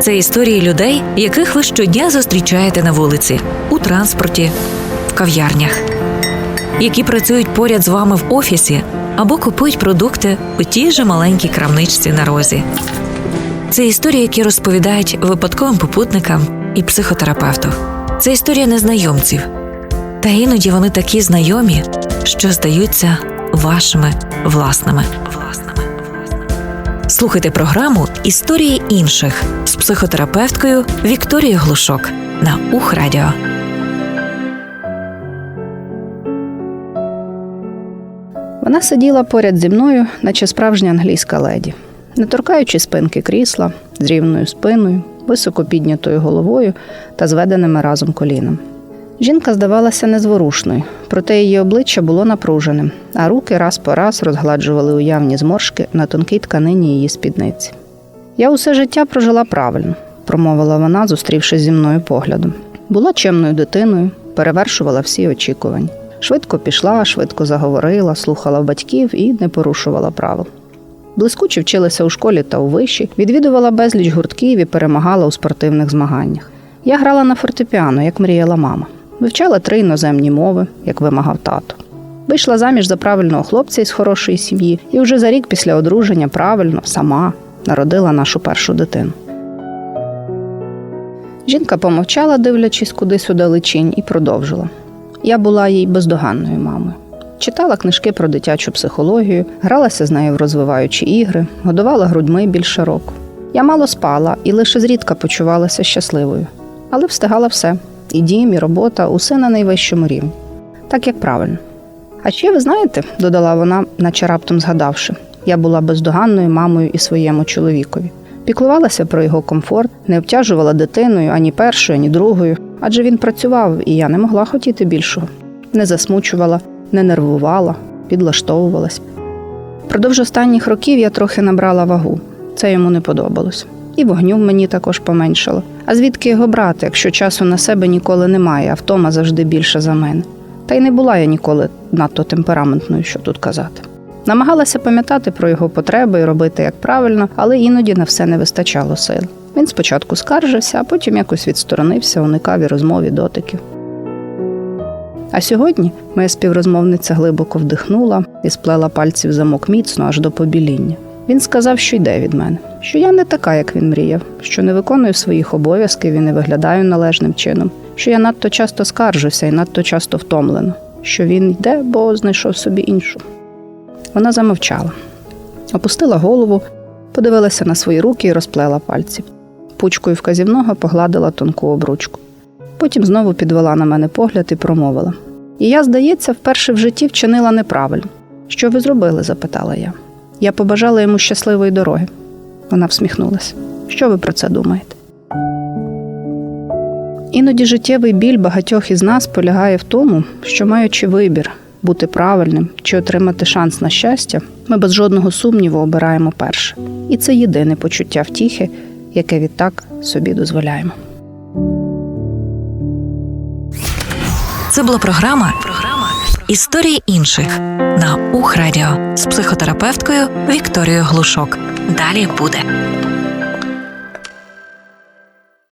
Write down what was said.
Це історії людей, яких ви щодня зустрічаєте на вулиці, у транспорті, в кав'ярнях, які працюють поряд з вами в офісі або купують продукти у тій же маленькій крамничці на розі. Це історії, які розповідають випадковим попутникам і психотерапевту. Це історія незнайомців. Та іноді вони такі знайомі, що здаються вашими власними. Слухайте програму Історії інших з психотерапевткою Вікторією Глушок на Ухрадіо. Вона сиділа поряд зі мною, наче справжня англійська леді, не торкаючи спинки крісла, з рівною спиною, високо піднятою головою та зведеними разом коліном. Жінка здавалася незворушною, проте її обличчя було напруженим, а руки раз по раз розгладжували уявні зморшки на тонкій тканині її спідниці. Я усе життя прожила правильно, промовила вона, зустрівшись зі мною поглядом. Була чемною дитиною, перевершувала всі очікування. Швидко пішла, швидко заговорила, слухала батьків і не порушувала правил. Блискуче вчилася у школі та у виші, відвідувала безліч гуртків і перемагала у спортивних змаганнях. Я грала на фортепіано, як мріяла мама. Вивчала три іноземні мови, як вимагав тато. Вийшла заміж за правильного хлопця із хорошої сім'ї, і вже за рік після одруження правильно, сама народила нашу першу дитину. Жінка помовчала, дивлячись кудись у далечінь, і продовжила. Я була їй бездоганною мамою. Читала книжки про дитячу психологію, гралася з нею в розвиваючі ігри, годувала грудьми більше року. Я мало спала і лише зрідка почувалася щасливою, але встигала все і дім, і робота, усе на найвищому рівні, так як правильно. А ще ви знаєте, додала вона, наче раптом згадавши, я була бездоганною мамою і своєму чоловікові. Піклувалася про його комфорт, не обтяжувала дитиною ані першою, ані другою, адже він працював, і я не могла хотіти більшого. Не засмучувала, не нервувала, підлаштовувалась. Продовж останніх років я трохи набрала вагу. Це йому не подобалось. І вогню мені також поменшало. А звідки його брати, якщо часу на себе ніколи немає, а втома завжди більше за мене? Та й не була я ніколи надто темпераментною, що тут казати. Намагалася пам'ятати про його потреби і робити як правильно, але іноді на все не вистачало сил. Він спочатку скаржився, а потім якось відсторонився, уникав і розмов дотиків. А сьогодні моя співрозмовниця глибоко вдихнула і сплела пальці в замок міцно аж до побіління. Він сказав, що йде від мене, що я не така, як він мріяв, що не виконую своїх обов'язків і не виглядаю належним чином, що я надто часто скаржуся і надто часто втомлена, що він йде, бо знайшов собі іншу. Вона замовчала, опустила голову, подивилася на свої руки і розплела пальці. Пучкою вказівного погладила тонку обручку. Потім знову підвела на мене погляд і промовила. І я, здається, вперше в житті вчинила неправильно. Що ви зробили? запитала я. Я побажала йому щасливої дороги. Вона всміхнулася. Що ви про це думаєте? Іноді життєвий біль багатьох із нас полягає в тому, що маючи вибір бути правильним чи отримати шанс на щастя, ми без жодного сумніву обираємо перше. І це єдине почуття втіхи, яке відтак собі дозволяємо. Це була програма Програма Історії інших на Ухрадіо з психотерапевткою Вікторією Глушок. Далі буде.